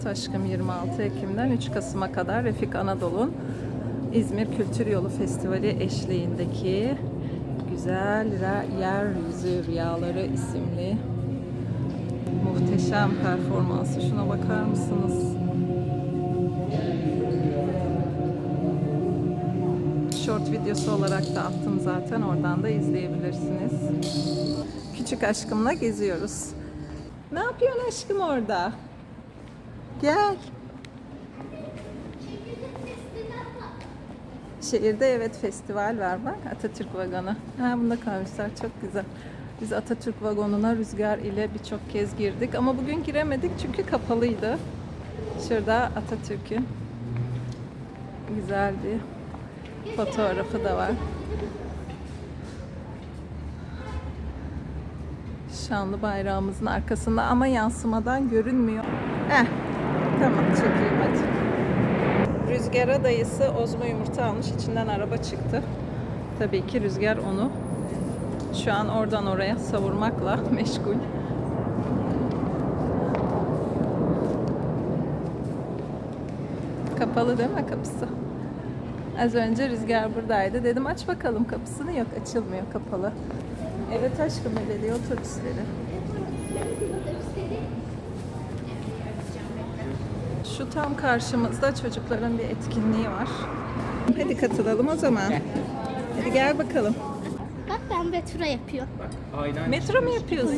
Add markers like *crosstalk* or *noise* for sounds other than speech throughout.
Evet aşkım 26 Ekim'den 3 Kasım'a kadar Refik Anadolu'nun İzmir Kültür Yolu Festivali eşliğindeki Güzel Yeryüzü Rüyaları isimli muhteşem performansı. Şuna bakar mısınız? Short videosu olarak da attım zaten. Oradan da izleyebilirsiniz. Küçük aşkımla geziyoruz. Ne yapıyorsun aşkım orada? Gel. Şehirde evet festival var bak Atatürk vagonu. Ha bunda kalmışlar çok güzel. Biz Atatürk vagonuna rüzgar ile birçok kez girdik ama bugün giremedik çünkü kapalıydı. Şurada Atatürk'ün güzel bir fotoğrafı da var. Şanlı bayrağımızın arkasında ama yansımadan görünmüyor. Heh, tamam çekeyim hadi. Rüzgar'a dayısı ozma yumurta almış. içinden araba çıktı. Tabii ki Rüzgar onu şu an oradan oraya savurmakla *laughs* meşgul. Kapalı değil mi kapısı? Az önce Rüzgar buradaydı. Dedim aç bakalım kapısını. Yok açılmıyor kapalı. Evet aşkım belediye otobüsleri. Şu tam karşımızda çocukların bir etkinliği var. Hadi katılalım o zaman. Hadi gel bakalım. Bak ben metra yapıyor. Metro mu yapıyorsun?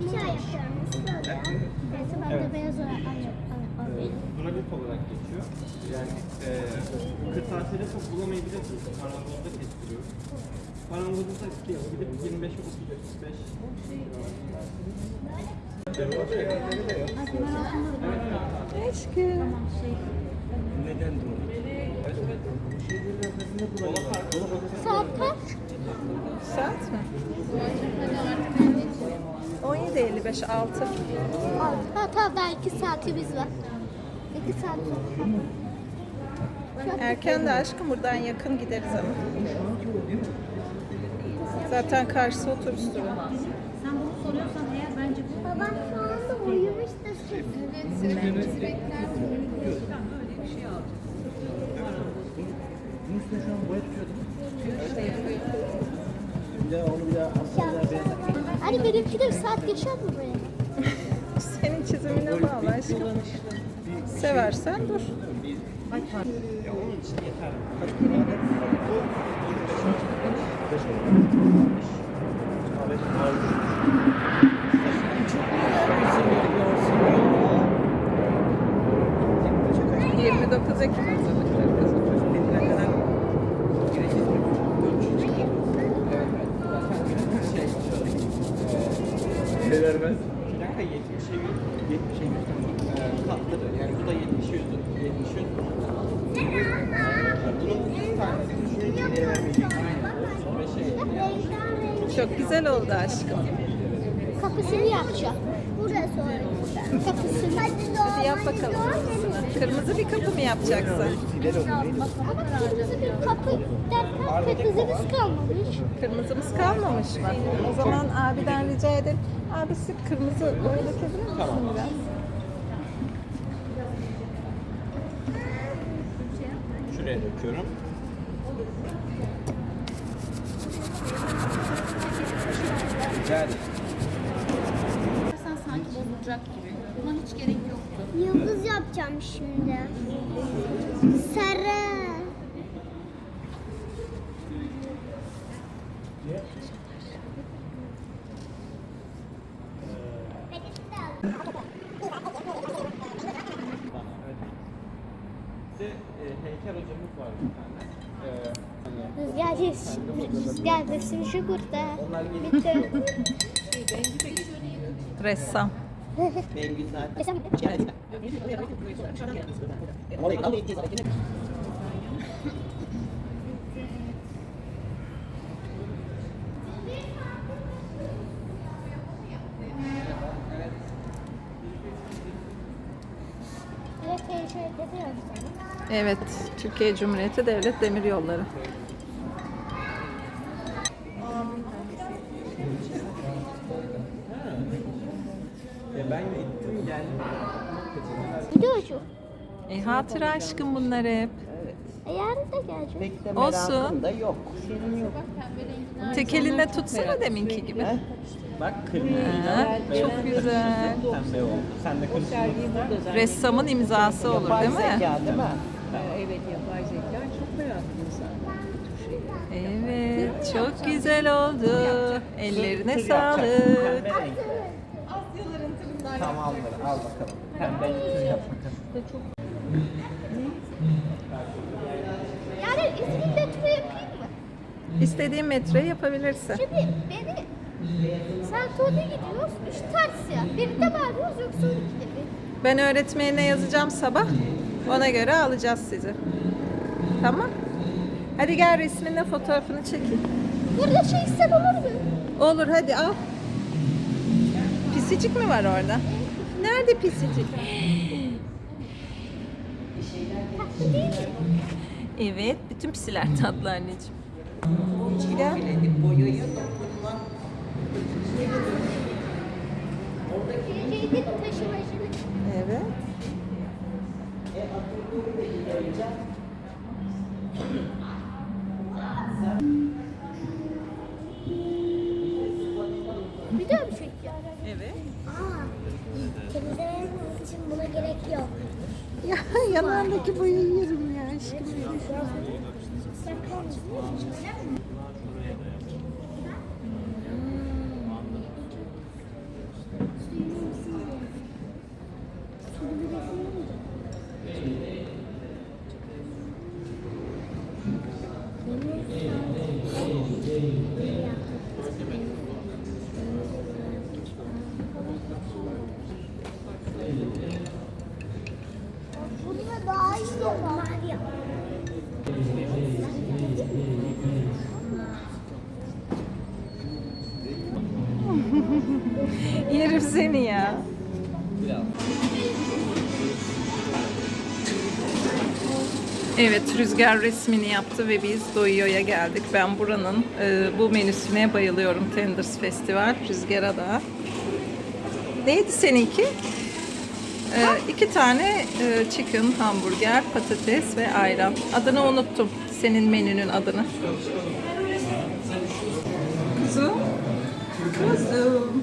Bir şey yapıyorum. Böyle. Neyse ben de beyaz olarak alayım. Durakit olarak geçiyor. Yani e, kırtasiyede çok bulamayabilirsiniz. Parangozda kestiriyoruz. Parangozda satıyor. Gidip 25 35 Aşkım. Saat kaç? Saat mi? 17.55 6. Ha daha iki saatimiz var. İki saat sonra. Erken de aşkım buradan yakın gideriz ama. Zaten karşısı otobüs durağı. Babam şu anda uyumuş da siz. Hani benimki de bir saat geçer mi böyle? *laughs* Senin çizimine bağlı aşkım. Seversen dur. ...29 Ekim hazırlıkları kızım. Ne vermez? Plaka 70'e 100, 70'e 100 katlıdır. Yani bu da 70 100, 70 100. Bunun iki tanesi düşünün ki değer verecek. Ve şey, Çok güzel oldu aşkım. Kapısını yapacağım. Burası orası. Kapısını. Hadi yap bakalım. Kırmızı bir kapı mı yapacaksın? Ama kırmızı bir kapı derken kırmızımız kalmamış. Kırmızımız kalmamış mı? O zaman abiden rica edelim. Abisi kırmızı böyle dökebilir misin biraz? Şuraya döküyorum. Ederim. Sen sanki bozulacak gibi. Buna hiç gerek yoktu. Yıldız yapacağım şimdi. Sarı. Bir de e, heykel hocamız var bir tane. E, hani Rüzgar resim şu burada. Bitti. Ressam. Evet, Türkiye Cumhuriyeti Devlet Demiryolları. Videocu. E, hatıra aşkım bunlar hep. E yarın da gelecek. Pek de Olsun. merakım da yok. Tek elinle tutsana deminki gibi. He? Bak kırmızı. Ha, çok güzel. Pembe oldu. Sen de kırmızı. Ressamın imzası olur Yapay değil mi? zeka değil mi? Evet yapay zeka çok meraklıyım zaten. Evet, çok güzel oldu. Ellerine sağlık. Pembe renk. Tamamdır. Al bakalım. Pembe tır yap bakalım. Yarın İzmir metro yapayım mı? İstediğin metre yapabilirsin. Şimdi beni Santo'da gidiyoruz. Üç taksi. Birinde mi arıyoruz yoksa 12'de mi? Ben öğretmenine yazacağım sabah. Ona göre alacağız sizi. Tamam. Hadi gel resminle fotoğrafını çekin. Burada şey sen olur mu? Olur hadi al. Pisicik mi var orada? Nerede pisicik? Evet, bütün pisiler tatlı anneciğim. Gel. Taşımacılık. Evet. Gerek yok. Ya *laughs* yanağındaki boyayı yerim ya aşkım. Evet, Rüzgar resmini yaptı ve biz Doyo'ya geldik. Ben buranın e, bu menüsüne bayılıyorum. Tenders Festival, Rüzgar'a da. Neydi seninki? E, iki tane e, chicken hamburger, patates ve ayran. Adını unuttum. Senin menünün adını. Kuzum. Kuzum.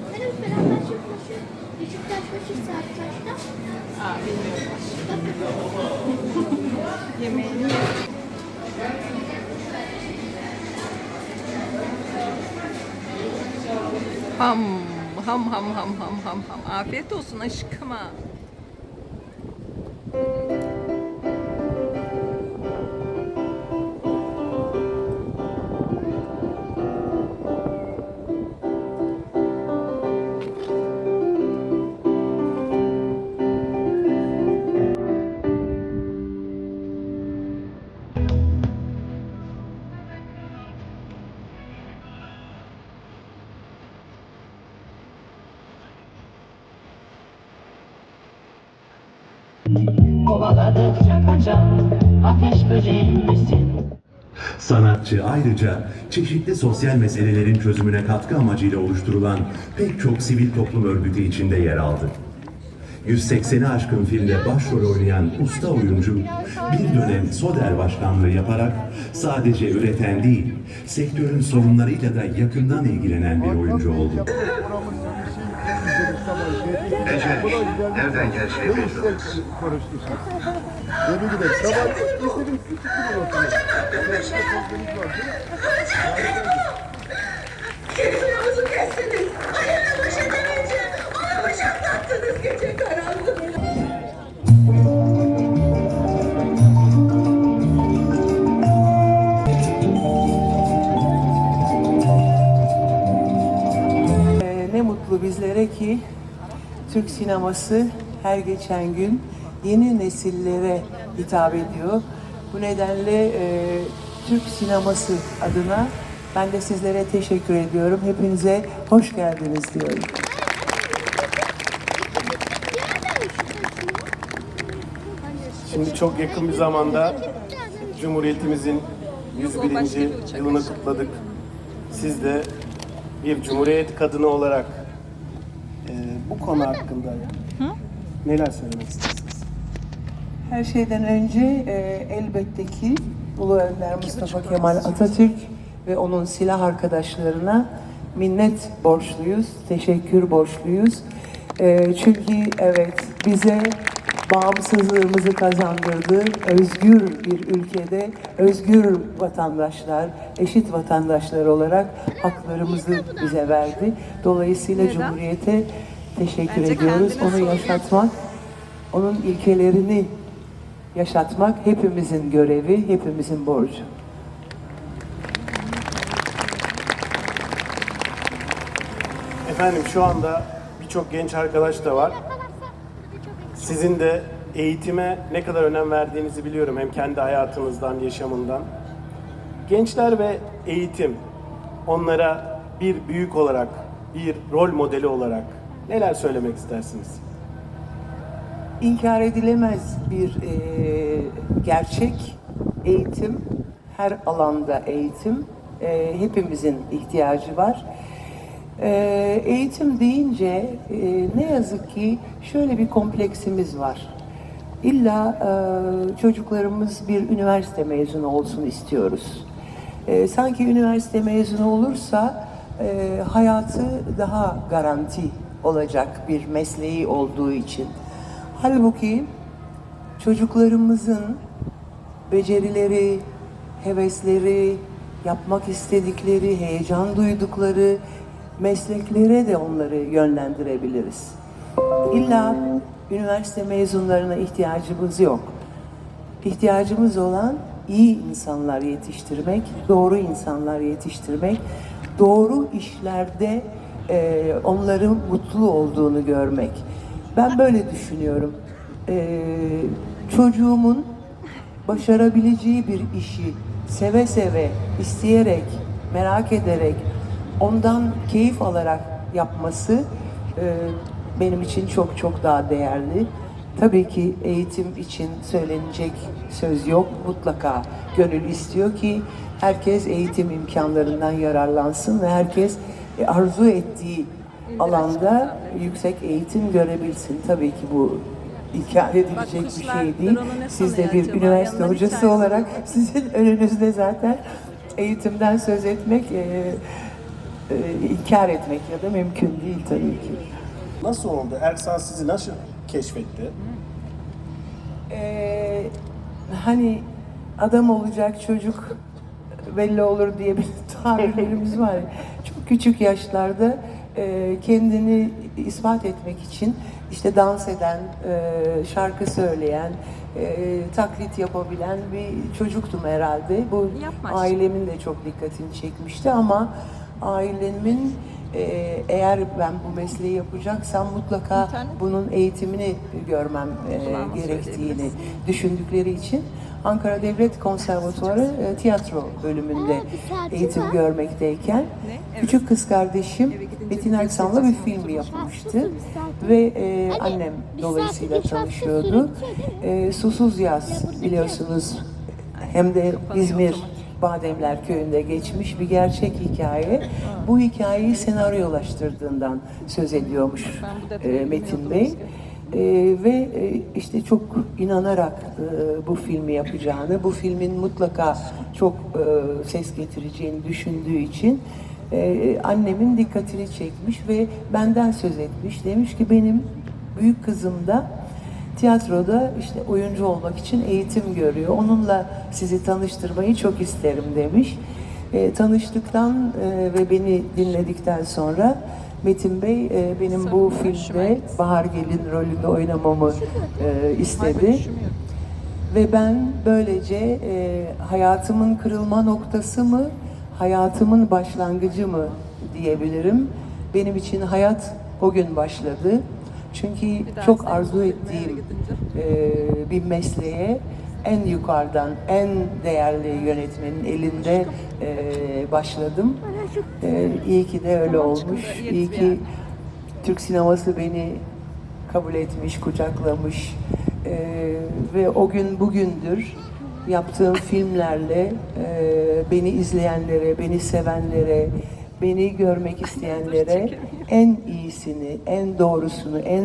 Ham, ham, ham, ham, ham, ham, ham. Afiyet olsun aşkıma. Ateş böceğin misin? Sanatçı ayrıca çeşitli sosyal meselelerin çözümüne katkı amacıyla oluşturulan pek çok sivil toplum örgütü içinde yer aldı. 180'i aşkın filmde başrol oynayan usta oyuncu bir dönem SODER başkanlığı yaparak sadece üreten değil, sektörün sorunlarıyla da yakından ilgilenen bir oyuncu oldu. Ece, nereden geleceği belli olmaz. Tebrik ederim. Sabah istedim Keyfimizi kestiniz. Hayırlı baş edemeyince ona bıçaklattınız gece karanlık. Ne mutlu bizlere ki Türk sineması her geçen gün yeni nesillere hitap ediyor. Bu nedenle e, Türk sineması adına ben de sizlere teşekkür ediyorum. Hepinize hoş geldiniz diyorum. Şimdi çok yakın bir zamanda Cumhuriyetimizin 101. yılını kutladık. Siz de bir Cumhuriyet kadını olarak bu konu hakkında neler söylemek istersiniz? Her şeyden önce e, elbette ki Ulu Önder Mustafa Kemal Atatürk ve onun silah arkadaşlarına minnet borçluyuz, teşekkür borçluyuz. E, çünkü evet bize bağımsızlığımızı kazandırdı. Özgür bir ülkede özgür vatandaşlar, eşit vatandaşlar olarak haklarımızı bize verdi. Dolayısıyla? Cumhuriyete teşekkür Bence ediyoruz. Onu yaşatmak, onun ilkelerini yaşatmak hepimizin görevi, hepimizin borcu. Efendim şu anda birçok genç arkadaş da var. Sizin de eğitime ne kadar önem verdiğinizi biliyorum hem kendi hayatınızdan, yaşamından. Gençler ve eğitim onlara bir büyük olarak, bir rol modeli olarak neler söylemek istersiniz? İnkar edilemez bir e, gerçek eğitim, her alanda eğitim, e, hepimizin ihtiyacı var. E, eğitim deyince e, ne yazık ki şöyle bir kompleksimiz var. İlla e, çocuklarımız bir üniversite mezunu olsun istiyoruz. E, sanki üniversite mezunu olursa e, hayatı daha garanti olacak bir mesleği olduğu için. Halbuki çocuklarımızın becerileri, hevesleri, yapmak istedikleri, heyecan duydukları mesleklere de onları yönlendirebiliriz. İlla üniversite mezunlarına ihtiyacımız yok. İhtiyacımız olan iyi insanlar yetiştirmek, doğru insanlar yetiştirmek, doğru işlerde e, onların mutlu olduğunu görmek. Ben böyle düşünüyorum. E, çocuğumun başarabileceği bir işi seve seve, isteyerek, merak ederek, ondan keyif alarak yapması e, benim için çok çok daha değerli. Tabii ki eğitim için söylenecek söz yok. Mutlaka gönül istiyor ki herkes eğitim imkanlarından yararlansın ve herkes arzu ettiği alanda yüksek eğitim görebilsin. Tabii ki bu inkar edilecek bir şey değil. Siz de bir acaba? üniversite hocası olarak sizin *laughs* önünüzde zaten eğitimden söz etmek e, e, inkar etmek ya da mümkün değil tabii ki. Nasıl oldu? Ersan sizi nasıl keşfetti? Ee, hani adam olacak çocuk belli olur diye bir *laughs* tabirlerimiz var. Çok *laughs* küçük yaşlarda e, kendini ispat etmek için işte dans eden, e, şarkı söyleyen, e, taklit yapabilen bir çocuktum herhalde. Bu Yapma. ailemin de çok dikkatini çekmişti ama ailemin e, eğer ben bu mesleği yapacaksam mutlaka bunun eğitimini görmem e, gerektiğini düşündükleri için Ankara Devlet Konservatuarı e, tiyatro bölümünde eğitim görmekteyken Evet. küçük kız kardeşim bir Erksan'la bir film yapmıştı ve e, annem dolayısıyla tanışıyordu. E, Susuz Yaz biliyorsunuz hem de İzmir Bademler Köyü'nde geçmiş bir gerçek hikaye. Bu hikayeyi senaryolaştırdığından söz ediyormuş e, Metin Bey. Ee, ve e, işte çok inanarak e, bu filmi yapacağını, bu filmin mutlaka çok e, ses getireceğini düşündüğü için e, annemin dikkatini çekmiş ve benden söz etmiş. Demiş ki benim büyük kızım da tiyatroda işte oyuncu olmak için eğitim görüyor. Onunla sizi tanıştırmayı çok isterim demiş. E, tanıştıktan e, ve beni dinledikten sonra Metin Bey e, benim bu filmde. Bahar Gelin rolünde oynamamı e, istedi. Ve ben böylece e, hayatımın kırılma noktası mı, hayatımın başlangıcı mı diyebilirim. Benim için hayat o gün başladı. Çünkü çok arzu ettiğim e, bir mesleğe en yukarıdan, en değerli yönetmenin elinde e, başladım. E, iyi ki de öyle olmuş. İyi ki Türk sineması beni kabul etmiş, kucaklamış E, ve o gün bugündür yaptığım filmlerle e, beni izleyenlere, beni sevenlere, beni görmek isteyenlere en iyisini, en doğrusunu, en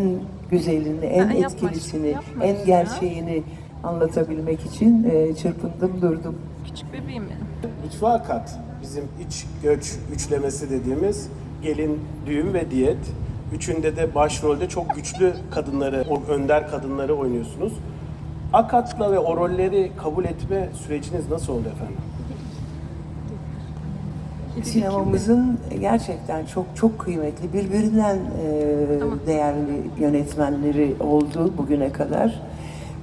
güzelini, en etkilisini, en gerçeğini anlatabilmek için e, çırpındım durdum. Küçük bebeğim benim. Mutfağa kat. Bizim iç göç üçlemesi dediğimiz gelin, düğün ve diyet. Üçünde de başrolde çok güçlü kadınları, o önder kadınları oynuyorsunuz. Akat'la ve o rolleri kabul etme süreciniz nasıl oldu efendim? Sinemamızın gerçekten çok çok kıymetli, birbirinden e, değerli yönetmenleri oldu bugüne kadar.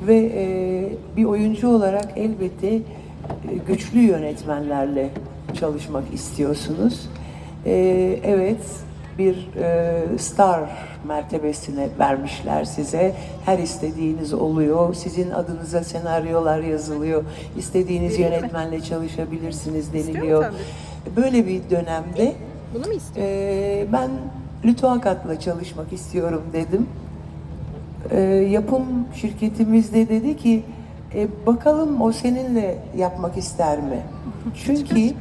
Ve e, bir oyuncu olarak elbette e, güçlü yönetmenlerle çalışmak istiyorsunuz. E, evet, bir e, star mertebesine vermişler size. Her istediğiniz oluyor. Sizin adınıza senaryolar yazılıyor. İstediğiniz yönetmenle çalışabilirsiniz deniliyor. Böyle bir dönemde Bunu mu istiyorsun? ee, ben Lütfakat'la çalışmak istiyorum dedim. Ee, yapım şirketimiz de dedi ki e, bakalım o seninle yapmak ister mi? *laughs* Çünkü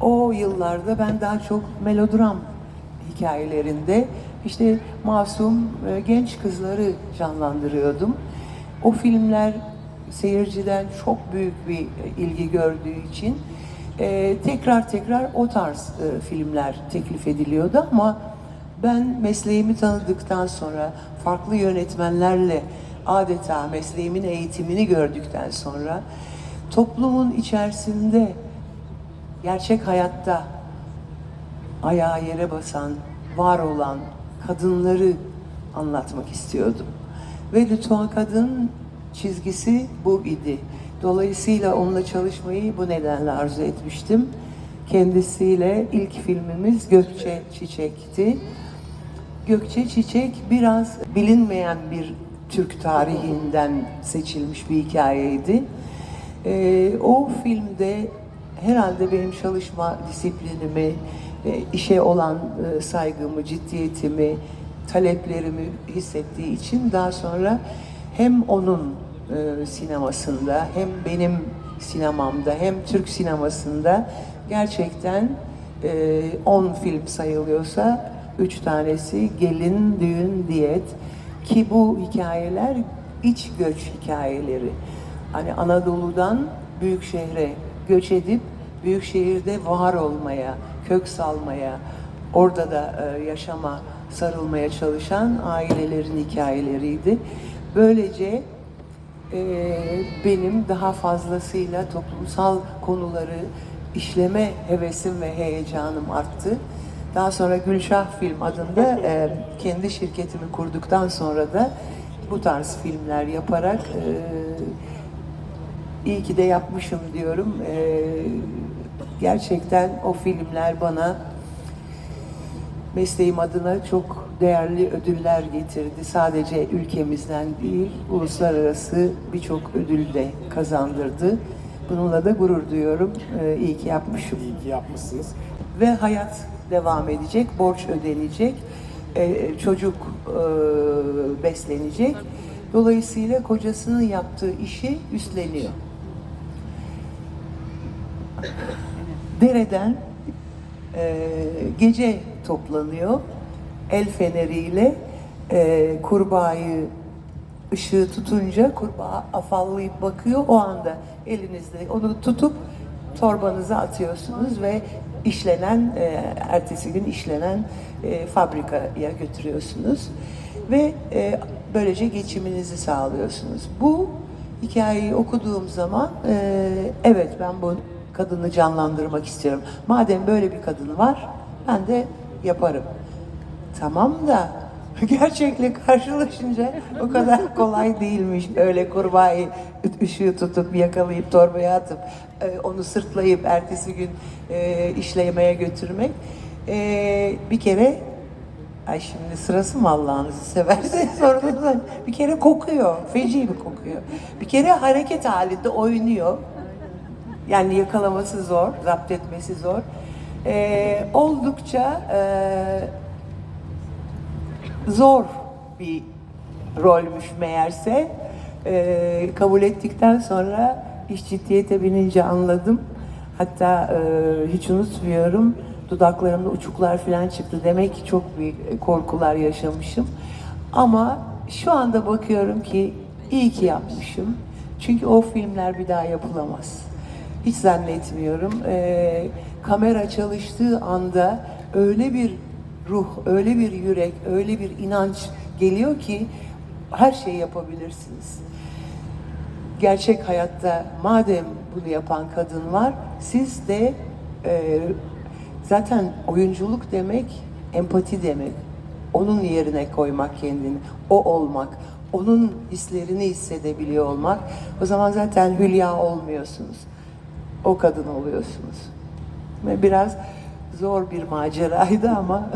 o yıllarda ben daha çok melodram hikayelerinde işte masum e, genç kızları canlandırıyordum. O filmler seyirciden çok büyük bir ilgi gördüğü için e, tekrar tekrar o tarz e, filmler teklif ediliyordu ama ben mesleğimi tanıdıktan sonra farklı yönetmenlerle adeta mesleğimin eğitimini gördükten sonra toplumun içerisinde gerçek hayatta ayağı yere basan, var olan kadınları anlatmak istiyordum. Ve Lütfen Kadın çizgisi bu idi. Dolayısıyla onunla çalışmayı bu nedenle arzu etmiştim. Kendisiyle ilk filmimiz Gökçe Çiçek'ti. Gökçe Çiçek biraz bilinmeyen bir Türk tarihinden seçilmiş bir hikayeydi. Ee, o filmde herhalde benim çalışma disiplinimi, e, işe olan e, saygımı, ciddiyetimi, taleplerimi hissettiği için daha sonra hem onun e, sinemasında hem benim sinemamda hem Türk sinemasında gerçekten 10 film sayılıyorsa üç tanesi gelin, düğün, diyet ki bu hikayeler iç göç hikayeleri. Hani Anadolu'dan büyük şehre göç edip büyük şehirde var olmaya, kök salmaya, orada da e, yaşama, sarılmaya çalışan ailelerin hikayeleriydi. Böylece e, benim daha fazlasıyla toplumsal konuları işleme hevesim ve heyecanım arttı. Daha sonra Gülşah Film adında e, kendi şirketimi kurduktan sonra da bu tarz filmler yaparak e, iyi ki de yapmışım diyorum. E, gerçekten o filmler bana mesleğim adına çok değerli ödüller getirdi. Sadece ülkemizden değil, uluslararası birçok ödül de kazandırdı. Bununla da gurur duyuyorum. Ee, iyi ki yapmışım. İyi ki yapmışsınız. Ve hayat devam edecek, borç ödenecek, ee, çocuk e, beslenecek. Dolayısıyla kocasının yaptığı işi üstleniyor. Dereden e, gece toplanıyor. El feneriyle e, kurbağayı ışığı tutunca kurbağa afallayıp bakıyor. O anda elinizde onu tutup torbanıza atıyorsunuz ve işlenen, e, ertesi gün işlenen e, fabrikaya götürüyorsunuz. Ve e, böylece geçiminizi sağlıyorsunuz. Bu hikayeyi okuduğum zaman evet ben bu kadını canlandırmak istiyorum. Madem böyle bir kadın var ben de yaparım. Tamam da *laughs* gerçekle karşılaşınca o kadar kolay değilmiş. Öyle kurbağayı ışığı tutup yakalayıp torbaya atıp e, onu sırtlayıp ertesi gün e, işlemeye götürmek. E, bir kere Ay şimdi sırası mı Allah'ınızı severseniz *laughs* orada bir kere kokuyor. Feci bir kokuyor. Bir kere hareket halinde oynuyor. Yani yakalaması zor, zapt etmesi zor. Ee, oldukça e, zor bir rolmüş meğerse. Ee, kabul ettikten sonra iş ciddiyete binince anladım. Hatta e, hiç unutmuyorum dudaklarımda uçuklar falan çıktı. Demek ki çok büyük korkular yaşamışım. Ama şu anda bakıyorum ki iyi ki yapmışım. Çünkü o filmler bir daha yapılamaz. Hiç zannetmiyorum. Ee, kamera çalıştığı anda öyle bir ruh, öyle bir yürek, öyle bir inanç geliyor ki her şeyi yapabilirsiniz. Gerçek hayatta madem bunu yapan kadın var, siz de e, zaten oyunculuk demek empati demek. Onun yerine koymak kendini, o olmak, onun hislerini hissedebiliyor olmak. O zaman zaten hülya olmuyorsunuz. O kadın oluyorsunuz. Ve biraz zor bir maceraydı ama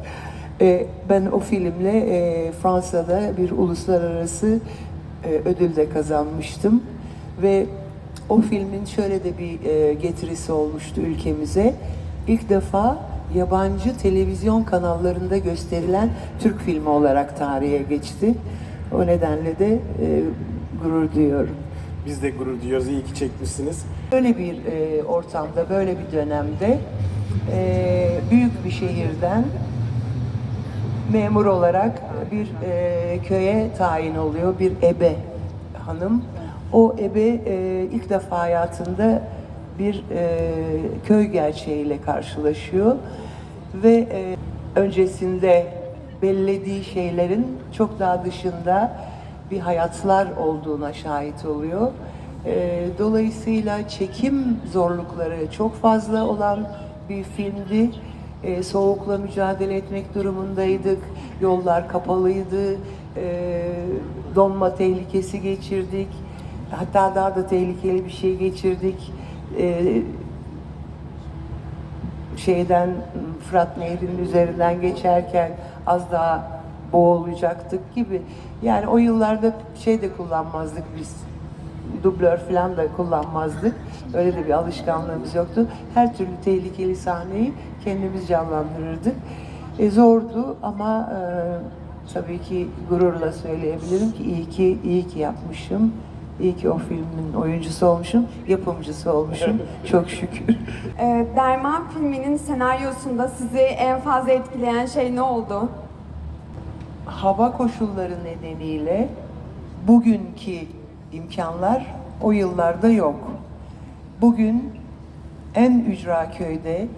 *laughs* e, ben o filmle e, Fransa'da bir uluslararası e, ödül de kazanmıştım ve o filmin şöyle de bir e, getirisi olmuştu ülkemize. İlk defa yabancı televizyon kanallarında gösterilen Türk filmi olarak tarihe geçti. O nedenle de e, gurur duyuyorum. Biz de gurur duyuyoruz. İyi ki çekmişsiniz. Böyle bir e, ortamda, böyle bir dönemde e, büyük bir şehirden memur olarak bir e, köye tayin oluyor. Bir ebe hanım. O ebe e, ilk defa hayatında bir e, köy gerçeğiyle karşılaşıyor ve e, öncesinde bellediği şeylerin çok daha dışında bir hayatlar olduğuna şahit oluyor. E, dolayısıyla çekim zorlukları çok fazla olan bir filmdi. E, soğukla mücadele etmek durumundaydık. Yollar kapalıydı. E, donma tehlikesi geçirdik. Hatta daha da tehlikeli bir şey geçirdik. E, şeyden Fırat Nehri'nin üzerinden geçerken az daha boğulacaktık gibi. Yani o yıllarda şey de kullanmazdık biz. Dublör falan da kullanmazdık. Öyle de bir alışkanlığımız yoktu. Her türlü tehlikeli sahneyi kendimiz canlandırırdık. E, zordu ama e, tabii ki gururla söyleyebilirim ki iyi ki iyi ki yapmışım. İyi ki o filmin oyuncusu olmuşum, yapımcısı olmuşum. *laughs* Çok şükür. Ee, Derman filminin senaryosunda sizi en fazla etkileyen şey ne oldu? hava koşulları nedeniyle bugünkü imkanlar o yıllarda yok. Bugün en ücra köyde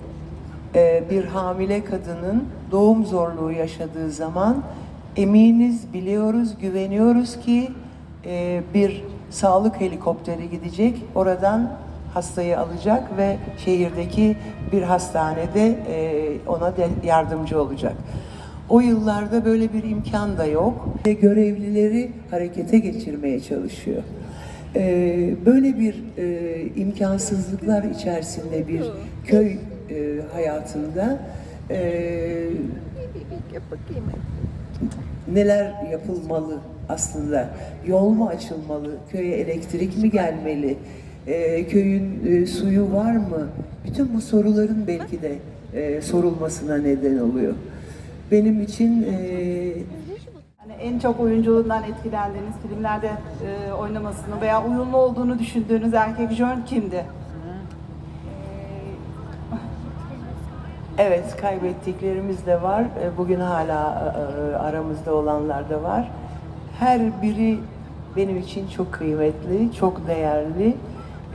e, bir hamile kadının doğum zorluğu yaşadığı zaman eminiz, biliyoruz, güveniyoruz ki e, bir sağlık helikopteri gidecek, oradan hastayı alacak ve şehirdeki bir hastanede e, ona de yardımcı olacak. O yıllarda böyle bir imkan da yok. Ve görevlileri harekete geçirmeye çalışıyor. Ee, böyle bir e, imkansızlıklar içerisinde bir köy e, hayatında e, neler yapılmalı aslında? Yol mu açılmalı? Köye elektrik mi gelmeli? Ee, köyün e, suyu var mı? Bütün bu soruların belki de e, sorulmasına neden oluyor. Benim için e, Yani en çok oyunculuğundan etkilendiğiniz filmlerde e, oynamasını veya uyumlu olduğunu düşündüğünüz erkek jön kimdi? Evet, kaybettiklerimiz de var. E, Bugün hala e, aramızda olanlar da var. Her biri benim için çok kıymetli, çok değerli.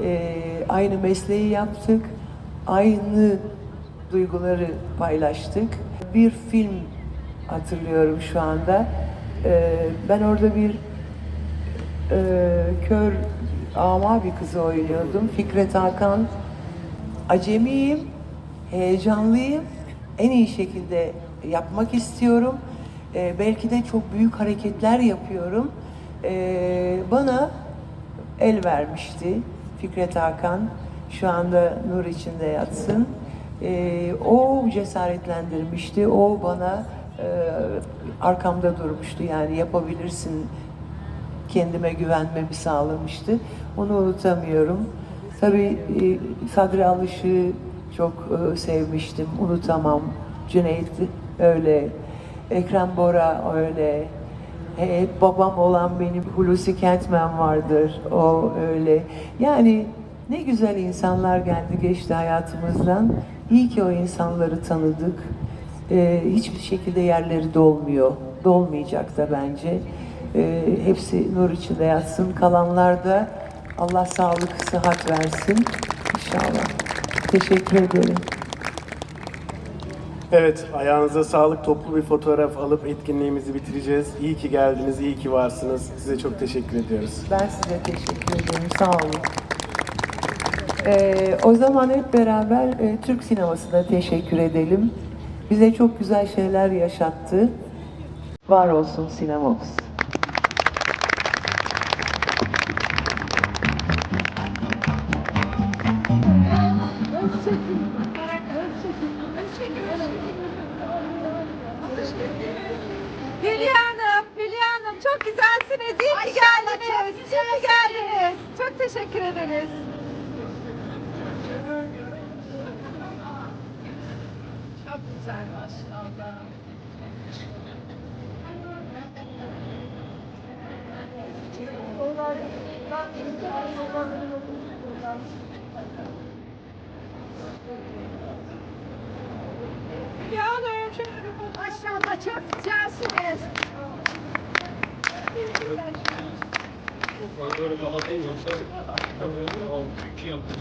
E, Aynı mesleği yaptık, aynı duyguları paylaştık. Bir film hatırlıyorum şu anda. E, Ben orada bir e, kör ama bir kızı oynuyordum. Fikret Hakan. Acemiyim, heyecanlıyım. En iyi şekilde yapmak istiyorum. Ee, belki de çok büyük hareketler yapıyorum. Ee, bana el vermişti Fikret Hakan. Şu anda nur içinde yatsın. Ee, o cesaretlendirmişti. O bana e, arkamda durmuştu. Yani yapabilirsin kendime güvenmemi sağlamıştı. Onu unutamıyorum. Tabii e, Sadri Alış'ı çok e, sevmiştim. Unutamam. Cüneyt öyle. Ekrem Bora öyle. Hep babam olan benim Hulusi Kentmen vardır. O öyle. Yani ne güzel insanlar geldi geçti hayatımızdan. İyi ki o insanları tanıdık. Ee, hiçbir şekilde yerleri dolmuyor. Dolmayacak da bence. e, hepsi nur içinde yatsın. Kalanlar da Allah sağlık, sıhhat versin inşallah. Teşekkür ederim. Evet, ayağınıza sağlık. Toplu bir fotoğraf alıp etkinliğimizi bitireceğiz. İyi ki geldiniz, iyi ki varsınız. Size çok teşekkür ediyoruz. Ben size teşekkür ederim. Sağ olun. Ee, o zaman hep beraber e, Türk sinemasına teşekkür edelim. Bize çok güzel şeyler yaşattı. Var olsun sinemamız. Hülya Hanım, Hülya Hanım çok güzelsiniz. İyi ki geldiniz. İyi ki geldiniz. Çok teşekkür ederiz. Çok güzel maşallah. Hülya Hanım. Maşallah çok güzelsiniz. Böyle kapatayım yoksa Türkiye yapmış.